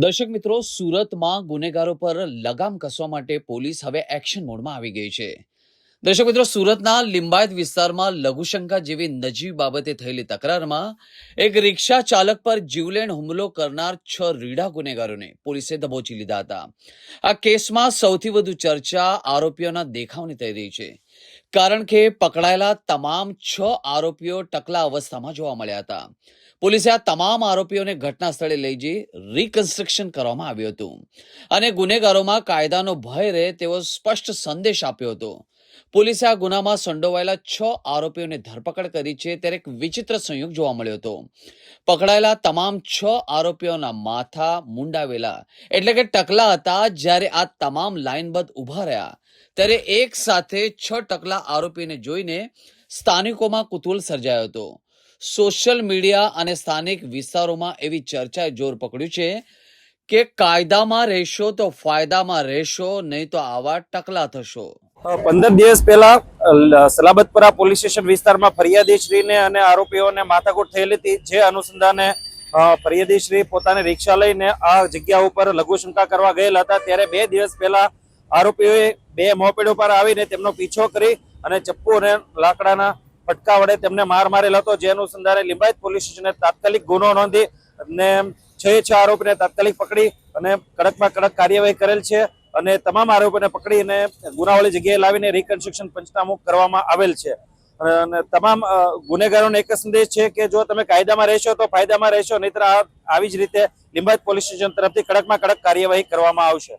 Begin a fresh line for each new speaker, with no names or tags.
દર્શક મિત્રો, સુરતમાં ગુનેગારો પર લગામ કસવા માટે પોલીસ હવે એક્શન મોડમાં આવી ગઈ છે. દર્શક મિત્રો, સુરતના લિંબાયત વિસ્તારમાં લઘુશંકા જેવી નજીવી બાબતે થયેલી તકરારમાં એક રિક્ષા ચાલક પર જીવલેણ હુમલો કરનાર છ રીઢા ગુનેગારોને પોલીસે દબોચી લીધા હતા. આ કેસમાં સૌથી વધુ ચર્ચા આરોપીઓના દેખાવની થઈ રહી છે. કારણ કે પકડાયેલા તમામ છ આરોપીઓ ટકલા અવસ્થામાં જોવા મળ્યા હતા. પોલીસે આ તમામ આરોપીઓને ઘટના સ્થળે લઈ જઈ રિકન્સ્ટ્રક્શન કરવામાં આવ્યું હતું. અને ગુનેગારોમાં કાયદાનો ભય રહે તેવો સ્પષ્ટ સંદેશ આપ્યો હતો. પોલીસે આ ગુનામાં સંડોવાયેલા છ આરોપીઓને ધરપકડ કરી છે. ત્યારે એક વિચિત્ર સંયોગ જોવા મળ્યો હતો. પકડાયેલા તમામ છ આરોપીઓના માથા મુંડાવેલા એટલે કે ટકલા હતા જ્યારે આ તમામ લાઇનબદ્ધ ઊભા રહ્યા. ત્યારે એક સાથે છ ટકલા આરોપીને જોઈને સ્થાનિકોમાં કુતુલ સર્જાયો હતો. સોશિયલ મીડિયા અને સ્થાનિક વિસ્તારોમાં એવી ચર્ચાએ જોર પકડ્યું છે કે કાયદામાં રહેશો તો ફાયદામાં રહેશો, નહીં તો આવા ટકલા થશો.
પંદર દિવસ પહેલા સલાબતપરા પોલીસ સ્ટેશન વિસ્તારમાં ફરિયાદીશ્રીને અને આરોપીઓને માથાકૂટ થયેલી હતી, જે અનુસંધાને ફરિયાદીશ્રી પોતાની રિક્ષા લઈને આ જગ્યા ઉપર લઘુશંકા કરવા ગયેલા હતા. ત્યારે બે દિવસ પહેલા આરોપીઓએ બે મોપેડ ઉપર આવીને તેમનો પીછો કરી અને ચપ્પુ અને લાકડાના ફટકા વડે તેમને માર મારેલ હતો. જે અનુસંધાને લિંબાયત પોલીસ સ્ટેશને તાત્કાલિક ગુનો નોંધી અને છ છ આરોપીને તાત્કાલિક પકડી અને કડકમાં કડક કાર્યવાહી કરેલ છે. અને તમામ આરોપીને પકડીને ગુનાવાળી જગ્યાએ લાવીને રિકન્સ્ટ્રક્શન પંચનામું કરવામાં આવેલ છે. અને તમામ ગુનેગારોને એક સંદેશ છે કે જો તમે કાયદામાં રહેશો તો ફાયદામાં રહેશો, નહીતર આવી જ રીતે લિંબાયત પોલીસ સ્ટેશન તરફથી કડકમાં કડક કાર્યવાહી કરવામાં આવશે.